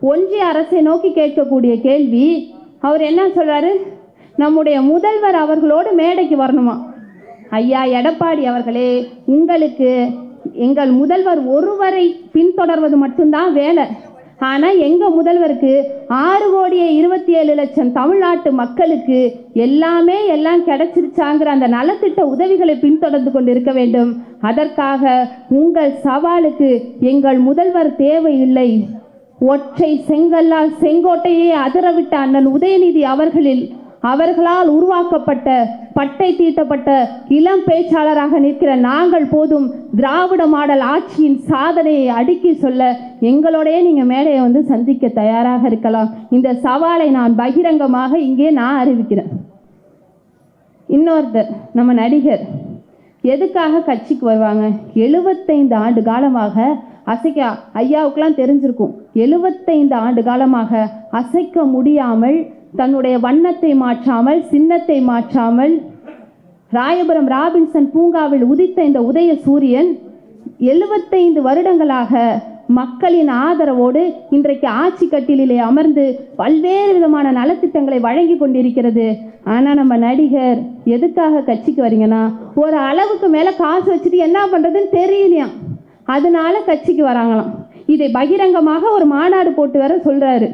ஒன்றிய அரசை நோக்கி கேட்கக்கூடிய கேள்வி அவர் என்ன சொல்றாரு? நம்முடைய முதல்வர் அவர்களோடு மேடைக்கு வரணுமா? ஐயா எடப்பாடி அவர்களே உங்களுக்கு எங்கள் முதல்வர் ஒருவரை பின்தொடர்வது மட்டும்தான் வேலை. ஆனால் எங்கள் முதல்வருக்கு ஆறு கோடியே இருபத்தி ஏழு லட்சம் தமிழ்நாட்டு மக்களுக்கு எல்லாமே எல்லாம் கிடைச்சிருச்சாங்கிற அந்த நலத்திட்ட உதவிகளை பின்தொடர்ந்து கொண்டு இருக்க வேண்டும். அதற்காக உங்கள் சவாலுக்கு எங்கள் முதல்வர் தேவையில்லை. ஒற்றை செங்கல்லால் செங்கோட்டையே அதிரவிட்ட அண்ணன் உதயநிதி அவர்களில் அவர்களால் உருவாக்கப்பட்ட பட்டை தீட்டப்பட்ட இளம் பேச்சாளராக நிற்கிற நாங்கள் போதும் திராவிட மாடல் ஆட்சியின் சாதனையை அடுக்கி சொல்ல எங்களோடையே நீங்கள் மேடையை வந்து சந்திக்க தயாராக இருக்கலாம். இந்த சவாலை நான் பகிரங்கமாக இங்கே நான் அறிவிக்கிறேன். இன்னொருத்தர் நம்ம நடிகர். எதுக்காக கட்சிக்கு வருவாங்க? எழுபத்தைந்து ஆண்டு காலமாக அசைக்க ஐயாவுக்கெல்லாம் தெரிஞ்சிருக்கும். எழுபத்தைந்து ஆண்டு காலமாக அசைக்க முடியாமல் தன்னுடைய வண்ணத்தை மாற்றாமல் சின்னத்தை மாற்றாமல் ராயபுரம் ராபின்சன் பூங்காவில் உதித்த இந்த உதய சூரியன் எழுபத்தைந்து வருடங்களாக மக்களின் ஆதரவோடு இன்றைக்கு ஆட்சி கட்டிலே அமர்ந்து பல்வேறு விதமான நலத்திட்டங்களை வழங்கி கொண்டிருக்கிறது. ஆனால் நம்ம நடிகர் எதுக்காக கட்சிக்கு வரீங்கன்னா ஒரு அளவுக்கு மேலே காசு வச்சுட்டு என்ன பண்ணுறதுன்னு தெரியலையாம். அதனால கட்சிக்கு வராங்களாம். இதை பகிரங்கமாக ஒரு மாநாடு போட்டு வர சொல்கிறாரு